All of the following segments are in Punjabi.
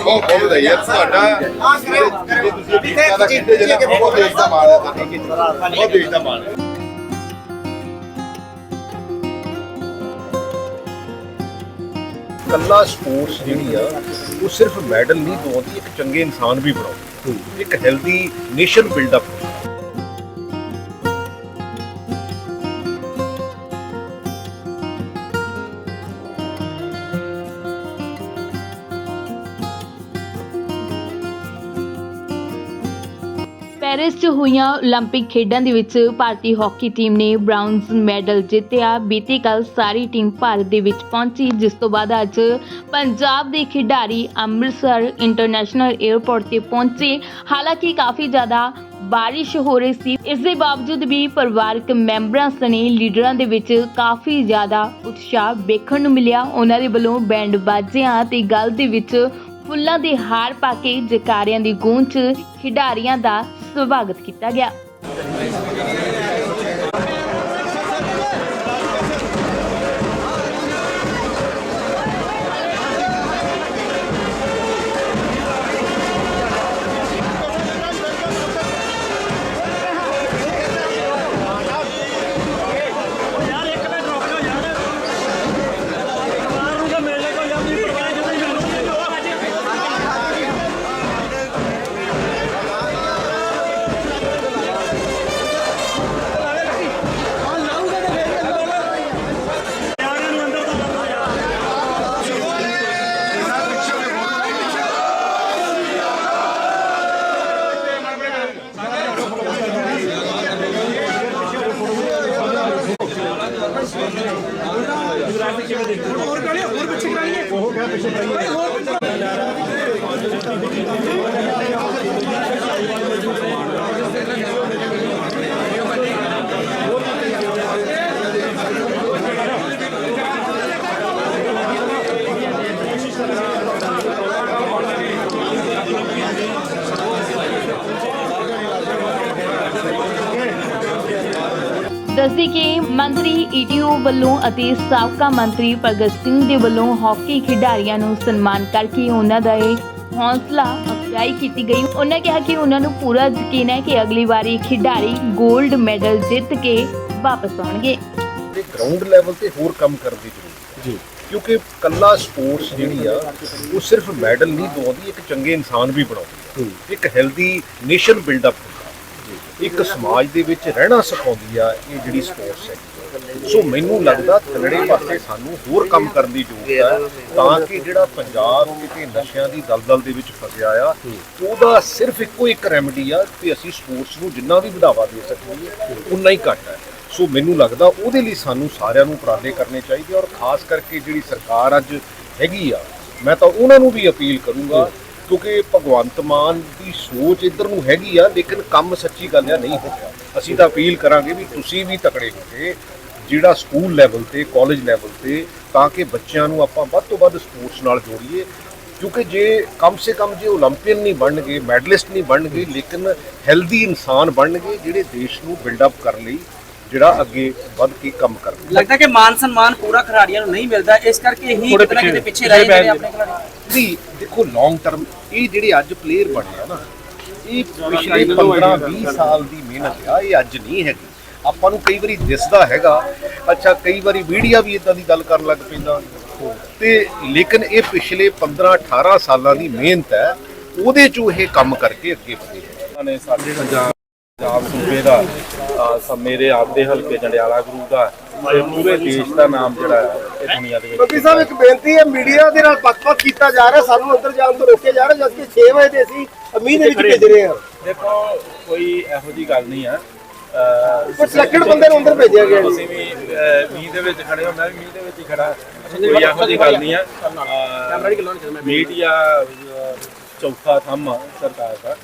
ਬਹੁਤ ਬਹੁਤ ਵਧਾਈ ਹੈ ਤੁਹਾਡਾ ਜਿਹੜੇ ਤੁਸੀਂ ਟੀਚਾ ਦਾ ਕਹਿੰਦੇ ਕੱਲਾ ਸਪੋਰਟਸ ਜਿਹੜੀ ਆ, ਉਹ ਸਿਰਫ ਮੈਡਲ ਨਹੀਂ ਦਵਾਉਂਦੀ ਇੱਕ ਚੰਗੇ ਇਨਸਾਨ ਵੀ ਬਣਾਉਂਦੀ ਇੱਕ healthy nation build up Paris 'ਚ ਹੋਈਆਂ 올림픽 ਖੇਡਾਂ ਦੇ ਵਿੱਚ ਭਾਰਤੀ ਹਾਕੀ ਟੀਮ ਨੇ ਬ੍ਰਾਊਨਜ਼ ਮੈਡਲ ਜਿੱਤਿਆ। ਬੀਤੀ ਕੱਲ ਸਾਰੀ ਟੀਮ ਭਾਰਤ ਦੇ ਵਿੱਚ ਪਹੁੰਚੀ, ਜਿਸ ਤੋਂ ਬਾਅਦ ਅੱਜ ਪੰਜਾਬ ਦੇ ਖਿਡਾਰੀ ਅੰਮ੍ਰਿਤਸਰ ਇੰਟਰਨੈਸ਼ਨਲ 에ਅਰਪੋਰਟ ਤੇ ਪਹੁੰਚੇ। ਹਾਲਾਂਕਿ ਕਾਫੀ ਜ਼ਿਆਦਾ ਬਾਰਿਸ਼ ਹੋ ਰਹੀ ਸੀ। ਇਸ ਦੇ ਬਾਵਜੂਦ ਵੀ ਪਰਿਵਾਰਕ ਮੈਂਬਰਾਂ ਸਣੇ ਲੀਡਰਾਂ ਦੇ ਵਿੱਚ ਕਾਫੀ ਜ਼ਿਆਦਾ ਉਤਸ਼ਾਹ ਵੇਖਣ ਨੂੰ ਮਿਲਿਆ। ਉਹਨਾਂ ਦੇ ਵੱਲੋਂ ਬੈਂਡ ਬਾਜਿਆਂ ਤੇ ਗੱਲ ਦੇ ਵਿੱਚ ਫੁੱਲਾਂ ਦੇ ਹਾਰ ਪਾ ਕੇ ਜਕਾਰਿਆਂ ਦੀ ਗੂੰਜ 'ਚ ਖਿਡਾਰੀਆਂ ਦਾ ਸਵਾਗਤ ਕੀਤਾ ਗਿਆ। Thank you. ਦੱਸਦੀ ਕਿ ਮੰਤਰੀ ਈਟੀਓ ਵੱਲੋਂ ਅਤੇ ਸਾਬਕਾ ਮੰਤਰੀ ਭਗਤ ਸਿੰਘ ਦੇ ਵੱਲੋਂ ਹਾਕੀ ਖਿਡਾਰੀਆਂ ਨੂੰ ਸਨਮਾਨ ਕਰਕੇ ਉਹਨਾਂ ਦਾ ਇਹ ਹੌਸਲਾ ਅਫਜ਼ਾਈ ਕੀਤੀ ਗਈ। ਉਹਨਾਂ ਕਿਹਾ ਕਿ ਉਹਨਾਂ ਨੂੰ ਪੂਰਾ ਯਕੀਨ ਹੈ ਕਿ ਅਗਲੀ ਵਾਰੀ ਖਿਡਾਰੀ 골ਡ ਮੈਡਲ ਜਿੱਤ ਕੇ ਵਾਪਸ ਆਉਣਗੇ। ਤੇ ਗਰਾਊਂਡ ਲੈਵਲ ਤੇ ਹੋਰ ਕੰਮ ਕਰਨ ਦੀ ਜ਼ਰੂਰਤ ਹੈ। ਜੀ। ਕਿਉਂਕਿ ਕੱਲਾ ਸਪੋਰਟਸ ਜਿਹੜੀ ਆ ਉਹ ਸਿਰਫ ਮੈਡਲ ਨਹੀਂ ਦਵਾਉਂਦੀ ਇੱਕ ਚੰਗੇ ਇਨਸਾਨ ਵੀ ਬਣਾਉਂਦੀ ਹੈ। ਇੱਕ ਹੈਲਦੀ ਨੇਸ਼ਨ ਬਿਲਡ ਅਪ ਇੱਕ ਸਮਾਜ ਦੇ ਵਿੱਚ ਰਹਿਣਾ ਸਿਖਾਉਂਦੀ ਆ, ਇਹ ਜਿਹੜੀ ਸਪੋਰਟਸ ਹੈ ਸੋ ਮੈਨੂੰ ਲੱਗਦਾ ਥਲੜੇ ਪਾਸੇ ਸਾਨੂੰ ਹੋਰ ਕੰਮ ਕਰਨ ਦੀ ਜ਼ਰੂਰਤ ਹੈ, ਤਾਂ ਕਿ ਜਿਹੜਾ ਪੰਜਾਬ ਕਿਤੇ ਨਸ਼ਿਆਂ ਦੀ ਦਲਦਲ ਦੇ ਵਿੱਚ ਫਸਿਆ ਆ, ਉਹਦਾ ਸਿਰਫ ਇੱਕੋ ਇੱਕ ਰੈਮਡੀ ਆ ਕਿ ਅਸੀਂ ਸਪੋਰਟਸ ਨੂੰ ਜਿੰਨਾ ਵੀ ਵਧਾਵਾ ਦੇ ਸਕੀਏ, ਉਨਾ ਹੀ ਘੱਟ ਹੈ। ਸੋ ਮੈਨੂੰ ਲੱਗਦਾ ਉਹਦੇ ਲਈ ਸਾਨੂੰ ਸਾਰਿਆਂ ਨੂੰ ਉਪਰਾਲੇ ਕਰਨੇ ਚਾਹੀਦੇ ਔਰ ਖਾਸ ਕਰਕੇ ਜਿਹੜੀ ਸਰਕਾਰ ਅੱਜ ਹੈਗੀ ਆ, ਮੈਂ ਤਾਂ ਉਹਨਾਂ ਨੂੰ ਵੀ ਅਪੀਲ ਕਰੂੰਗਾ ਕਿਉਂਕਿ ਭਗਵੰਤ ਮਾਨ ਦੀ ਸੋਚ ਇੱਧਰ ਨੂੰ ਹੈਗੀ ਆ ਲੇਕਿਨ ਕੰਮ ਸੱਚੀ ਗੱਲ ਆ ਨਹੀਂ ਹੋ ਰਿਹਾ ਅਸੀਂ ਤਾਂ ਅਪੀਲ ਕਰਾਂਗੇ ਵੀ ਤੁਸੀਂ ਵੀ ਤਕੜੇ ਹੋ ਕੇ ਜਿਹੜਾ ਸਕੂਲ ਲੈਵਲ ਤੇ ਕਾਲਜ ਲੈਵਲ ਤੇ ਤਾਂ ਕਿ ਬੱਚਿਆਂ ਨੂੰ ਆਪਾਂ ਵੱਧ ਤੋਂ ਵੱਧ ਸਪੋਰਟਸ ਨਾਲ ਜੋੜੀਏ ਕਿਉਂਕਿ ਜੇ ਕਮ ਸੇ ਕਮ ਜੇ 올림픽 ਨਹੀਂ ਬਣਨਗੇ ਮੈਡਲਿਸਟ ਨਹੀਂ ਬਣਨਗੇ ਲੇਕਿਨ ਹੈਲਦੀ ਇਨਸਾਨ ਬਣਨਗੇ ਜਿਹੜੇ ਦੇਸ਼ ਨੂੰ ਬਿਲਡ ਅਪ ਕਰਨ ਲਈ ਜਿਹੜਾ ਅੱਗੇ ਵੱਧ ਕੇ ਕੰਮ ਕਰਨਗੇ ਲੱਗਦਾ ਕਿ ਮਾਨ ਸਨਮਾਨ ਪੂਰਾ ਖਿਡਾਰੀਆਂ ਨੂੰ ਨਹੀਂ ਮਿਲਦਾ ਇਸ ਕਰਕੇ ਹੀ ਥੋੜ੍ਹੇ ਕਿਤੇ ਨਾ ਕਿਤੇ ਪਿੱਛੇ- ਰਹਿ ਜਾਂਦੇ ਨੇ ਆਪਣੇ ਖਿਡਾਰੀ ਨਹੀਂ ਦੇਖੋ ਲੌਂਗ ਟਰਮ ਇਹ ਜਿਹੜੇ ਅੱਜ ਪਲੇਅਰ ਬਣੇ ਆ ਨਾ ਇਹ ਪਿਛਲੇ 15 20 ਸਾਲ ਦੀ ਮਿਹਨਤ ਆ ਇਹ ਅੱਜ ਨਹੀਂ ਹੈਗੀ। ਆਪਾਂ ਨੂੰ ਕਈ ਵਾਰੀ ਦਿਸਦਾ ਹੈਗਾ ਅੱਛਾ ਕਈ ਵਾਰੀ ਮੀਡੀਆ ਵੀ ਇਦਾਂ ਦੀ ਗੱਲ ਕਰਨ ਲੱਗ ਪੈਂਦਾ। ਤੇ ਲੇਕਿਨ ਇਹ ਪਿਛਲੇ 15 18 ਸਾਲਾਂ ਦੀ ਮਿਹਨਤ ਹੈ ਉਹਦੇ ਚੋਂ ਇਹ ਕੰਮ ਕਰਕੇ ਅੱਗੇ ਵਧੇ। ਨੇ ਸਾਡੇ ਪੰਜਾਬ ਪੰਜਾਬ ਸੂਬੇ ਦਾ ਮੇਰੇ ਆਪਦੇ ਹਲਕੇ ਜੰਡਿਆਲਾ ਗੁਰੂ ਦਾ ਤੇ ਪੂਰੇ ਦੇਸ਼ ਦਾ ਨਾਮ ਜਿਹੜਾ ਹੈ, ਇਹ ਦੁਨੀਆ ਦੇ ਵਿੱਚ ਬੱਬੀ ਸਾਹਿਬ ਇੱਕ ਬੇਨਤੀ ਹੈ ਮੀਡੀਆ ਦੇ ਨਾਲ ਪੱਖ-ਪੱਖ ਕੀਤਾ ਜਾ ਰਿਹਾ ਸਾਨੂੰ ਅੰਦਰ ਜਾਣ ਤੋਂ ਰੋਕਿਆ ਜਾ ਰਿਹਾ ਜਦਕਿ 6 ਵਜੇ ਤੇ ਅਸੀਂ ਅਮੀਰ ਦੇ ਵਿੱਚ ਭੇਜ ਰਹੇ ਹਾਂ। ਦੇਖੋ ਕੋਈ ਇਹੋ ਜੀ ਗੱਲ ਨਹੀਂ ਆ ਕੁਝ ਸਿਲੈਕਟਡ ਬੰਦੇ ਨੂੰ ਅੰਦਰ ਭੇਜਿਆ ਗਿਆ ਜੀ। ਤੁਸੀਂ ਵੀ ਮੀਂਹ ਦੇ ਵਿੱਚ ਖੜੇ ਹੋ ਮੈਂ ਵੀ ਮੀਂਹ ਦੇ ਵਿੱਚ ਹੀ ਖੜਾ। ਕੋਈ ਇਹੋ ਜੀ ਗੱਲ ਨਹੀਂ ਆ ਮੀਡੀਆ ਚੌਥਾ ਥੰਮ ਸਰਕਾਰ ਦਾ।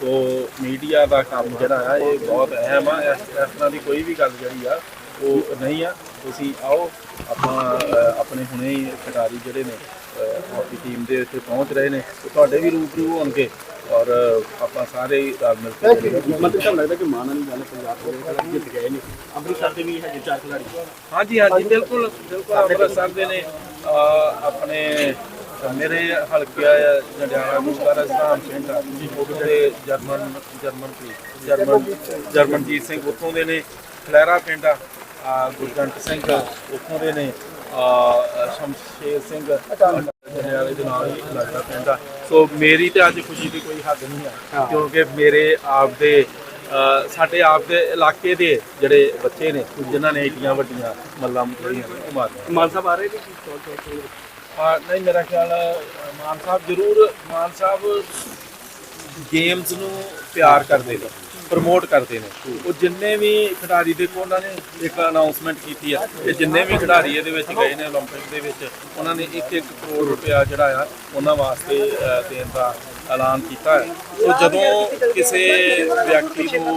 ਸੋ ਮੀਡੀਆ ਦਾ ਕੰਮ ਜਿਹੜਾ ਆ ਇਹ ਬਹੁਤ ਅਹਿਮ ਆ। ਇਸ ਇਸ ਤਰ੍ਹਾਂ ਦੀ ਕੋਈ ਵੀ ਗੱਲ ਜਿਹੜੀ ਆ ਉਹ ਨਹੀਂ ਆ। ਤੁਸੀਂ ਆਓ ਆਪਾਂ ਆਪਣੇ ਹੁਣੇ ਹੀ ਖਿਡਾਰੀ ਜਿਹੜੇ ਨੇ ਹਾਕੀ ਟੀਮ ਦੇ ਇੱਥੇ ਪਹੁੰਚ ਰਹੇ ਨੇ ਤੁਹਾਡੇ ਵੀ ਰੂਬਰੂ ਹੋਣਗੇ ਔਰ ਆਪਾਂ ਸਾਰੇ ਹੀ ਰਲ ਮਿਲ ਕੇ ਮਤਲਬ ਤੁਹਾਨੂੰ ਲੱਗਦਾ ਕਿ ਮਾਣ ਵਾਲੀ ਗੱਲ ਪੰਜਾਬ ਦੇ ਵਿੱਚ ਜਿੱਤ ਗਏ ਨੇ। ਅੰਮ੍ਰਿਤਸਰ ਦੇ ਵੀ ਹਜੇ ਚਾਰ ਖਿਡਾਰੀ। ਹਾਂਜੀ ਹਾਂਜੀ ਬਿਲਕੁਲ ਬਿਲਕੁਲ ਅੰਮ੍ਰਿਤਸਰ ਦੇ ਨੇ। ਆਪਣੇ ਮੇਰੇ ਹਲਕੇ ਆ ਜੰਡਿਆਲਾ ਗੁਰਦਾਰਾ ਸਤਾਮ ਸਿੰਘ ਆ। ਉਹਦੇ ਜਰਮਨ ਜਰਮਨ ਜਰਮਨ ਜਰਮਨਜੀਤ ਸਿੰਘ ਉੱਥੋਂ ਦੇ ਨੇ। ਖਲੈਰਾ ਪਿੰਡ ਆ ਗੁਰਜੰਟ ਸਿੰਘ ਉੱਥੋਂ ਦੇ ਨੇ। ਆ ਸ਼ਮਸ਼ੇਰ ਸਿੰਘ ਜੰਡਿਆਲੇ ਦੇ ਨਾਲ ਹੀ ਲੱਗਦਾ ਪਿੰਡ ਆ। ਸੋ ਮੇਰੀ ਤੇ ਅੱਜ ਖੁਸ਼ੀ ਦੀ ਕੋਈ ਹੱਦ ਨਹੀਂ ਆ ਕਿਉਂਕਿ ਮੇਰੇ ਆਪ ਦੇ ਸਾਡੇ ਆਪ ਦੇ ਇਲਾਕੇ ਦੇ ਜਿਹੜੇ ਬੱਚੇ ਨੇ ਜਿਨ੍ਹਾਂ ਨੇ ਏਡੀਆਂ ਵੱਡੀਆਂ ਮੱਲਾਂ ਮਾਰੀਆਂ ਮਾਨ ਸਾਹਿਬ ਆ ਰਹੇ ਨੇ ਕੀ ਨਹੀਂ ਮੇਰਾ ਖਿਆਲ ਅ, ਮਾਨ ਸਾਹਿਬ ਜ਼ਰੂਰ ਮਾਨ ਸਾਹਿਬ ਗੇਮਸ ਨੂੰ ਪਿਆਰ ਕਰਦੇ ਨੇ ਪ੍ਰਮੋਟ ਕਰਦੇ ਨੇ ਉਹ ਜਿੰਨੇ ਵੀ ਖਿਡਾਰੀ ਦੇਖੋ ਉਹਨਾਂ ਨੇ ਇੱਕ ਅਨਾਉਂਸਮੈਂਟ ਕੀਤੀ ਆ ਕਿ ਜਿੰਨੇ ਵੀ ਖਿਡਾਰੀ ਇਹਦੇ ਵਿੱਚ ਗਏ ਨੇ 올림픽 ਦੇ ਵਿੱਚ ਉਹਨਾਂ ਨੇ 1-1 ਕਰੋੜ ਰੁਪਇਆ ਜਿਹੜਾ ਆ ਉਹਨਾਂ ਵਾਸਤੇ ਅ, ਦੇਣ ਦਾ ਐਲਾਨ ਕੀਤਾ ਹੈ ਸੋ ਜਦੋਂ ਕਿਸੇ ਵਿਅਕਤੀ ਨੂੰ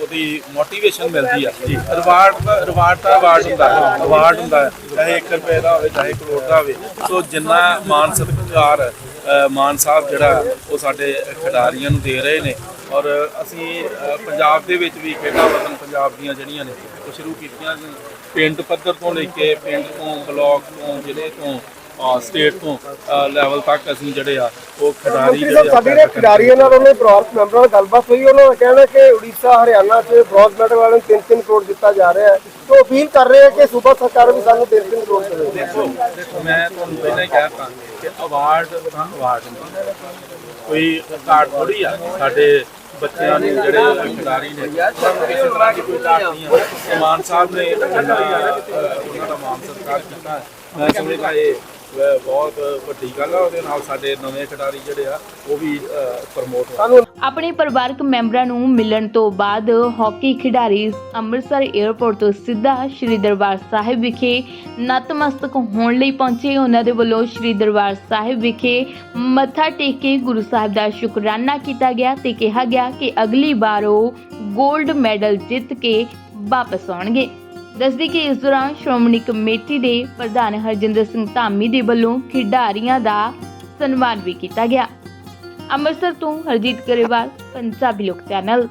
ਉਹਦੀ ਮੋਟੀਵੇਸ਼ਨ ਮਿਲਦੀ ਆ, ਜੀ ਰਿਵਾਰਡ ਦਾ ਰਿਵਾਰਡ ਦਾ ਅਵਾਰਡ ਹੁੰਦਾ ਅਵਾਰਡ ਹੁੰਦਾ ਚਾਹੇ 1 ਰੁਪਏ ਦਾ ਹੋਵੇ, ਚਾਹੇ ਕਰੋੜ ਦਾ ਹੋਵੇ ਸੋ ਜਿੰਨਾ ਮਾਨ ਸਤਿਕਾਰ ਮਾਨ ਸਾਹਿਬ ਜਿਹੜਾ ਉਹ ਸਾਡੇ ਖਿਡਾਰੀਆਂ ਨੂੰ ਦੇ ਰਹੇ ਨੇ ਔਰ ਅਸੀਂ ਪੰਜਾਬ ਦੇ ਵਿੱਚ ਵੀ ਖੇਡਾਂ ਵਤਨ ਪੰਜਾਬ ਦੀਆਂ ਜਿਹੜੀਆਂ ਨੇ, ਉਹ ਸ਼ੁਰੂ ਕੀਤੀਆਂ ਨੇ। ਪਿੰਡ ਪੱਧਰ ਤੋਂ ਲੈ ਕੇ ਪਿੰਡ ਤੋਂ, ਬਲਾਕ ਤੋਂ, ਜ਼ਿਲ੍ਹੇ ਤੋਂ ਸਟੇਟ ਤੋਂ ਲੈਵਲ ਤੱਕ ਅਸੀਂ ਜਿਹੜੇ ਆ ਉਹ ਖਿਡਾਰੀ ਜਿਹੜੇ ਆ ਸਾਡੀ ਨੇ ਖਿਡਾਰੀਆਂ ਨਾਲ ਉਹਨੇ ਪਰਿਵਾਰਕ ਮੈਂਬਰਾਂ ਨਾਲ ਗੱਲਬਾਤ ਹੋਈ ਉਹਨਾਂ ਦਾ ਕਹਿਣਾ ਕਿ ਉੜੀਸਾ ਹਰਿਆਣਾ 'ਚ ਬ੍ਰੌਂਜ਼ ਮੈਡਲ ਵਾਲਿਆਂ ਨੂੰ 3-3 ਕਰੋੜ ਦਿੱਤਾ ਜਾ ਰਿਹਾ ਹੈ। ਤੇ ਉਹ ਅਪੀਲ ਕਰ ਰਹੇ ਹੈ ਕਿ ਸੂਬਾ ਸਰਕਾਰ ਵੀ ਸਾਨੂੰ 3-3 ਕਰੋੜ ਦੇਵੇ। ਦੇਖੋ ਦੇਖੋ ਮੈਂ ਤੁਹਾਨੂੰ ਪਹਿਲਾਂ ਹੀ ਕਹਿ ਦਿੱਤਾ ਕਿ ਅਵਾਰਡ ਤਾਂ ਅਵਾਰਡ ਹੁੰਦਾ ਕੋਈ ਕਾਰਡ ਥੋੜੀ ਆ ਸਾਡੇ ਬੱਚਿਆਂ ਨੂੰ ਜਿਹੜੇ ਖਿਡਾਰੀ ਨੇ ਕਿਸੇ ਤਰ੍ਹਾਂ ਦੀ ਕੋਈ ਕਾਰਡ ਨਹੀਂ ਆ। ਤੇ ਮਾਨ ਸਾਹਿਬ ਨੇ ਉਹਨਾਂ ਦਾ ਮਾਨ ਸਤਿਕਾਰ ਕੀਤਾ। ਮੈਂ ਸਮਝਦਾ ਇਹ ਬਹੁਤ ਵੱਡੀ ਗੱਲ ਆ, ਉਹਦੇ ਨਾਲ ਸਾਡੇ ਨਵੇਂ ਖਿਡਾਰੀ ਜਿਹੜੇ ਆ, ਉਹ ਵੀ ਪ੍ਰਮੋਟ ਹੋ ਆਪਣੇ ਪਰਿਵਾਰਕ ਮੈਂਬਰਾਂ ਨੂੰ ਮਿਲਣ ਤੋਂ ਬਾਅਦ ਹਾਕੀ ਖਿਡਾਰੀ ਅੰਮ੍ਰਿਤਸਰ 에ਅਰਪੋਰਟ ਤੋਂ ਸਿੱਧਾ ਸ਼੍ਰੀ ਦਰਬਾਰ ਸਾਹਿਬ ਵਿਖੇ ਨਤਮਸਤਕ ਹੋਣ ਲਈ ਪਹੁੰਚੇ। ਉਹਨਾਂ ਦੇ ਵੱਲੋਂ ਸ਼੍ਰੀ ਦਰਬਾਰ ਸਾਹਿਬ ਵਿਖੇ ਮੱਥਾ ਟੇਕ ਕੇ ਗੁਰੂ ਸਾਹਿਬ ਦਾ ਸ਼ੁਕਰਾਨਾ ਕੀਤਾ ਗਿਆ ਤੇ ਕਿਹਾ ਗਿਆ ਕਿ ਅਗਲੀ ਵਾਰ ਉਹ 골ਡ ਮੈਡਲ ਜਿੱਤ ਕੇ ਵਾਪਸ ਆਉਣਗੇ। ਦੱਸਦੀ ਕਿ ਇਸ ਦੌਰਾਨ ਸ਼੍ਰੋਮਣੀ ਕਮੇਟੀ ਦੇ ਪ੍ਰਧਾਨ ਹਰਜਿੰਦਰ ਸਿੰਘ ਧਾਮੀ ਦੇ ਵੱਲੋਂ ਖਿਡਾਰੀਆਂ ਦਾ ਸਨਮਾਨ ਵੀ ਕੀਤਾ ਗਿਆ। ਅੰਮ੍ਰਿਤਸਰ ਤੋਂ ਹਰਜੀਤ ਗਰੇਵਾਲ, ਪੰਜਾਬੀ ਲੋਕ ਚੈਨਲ।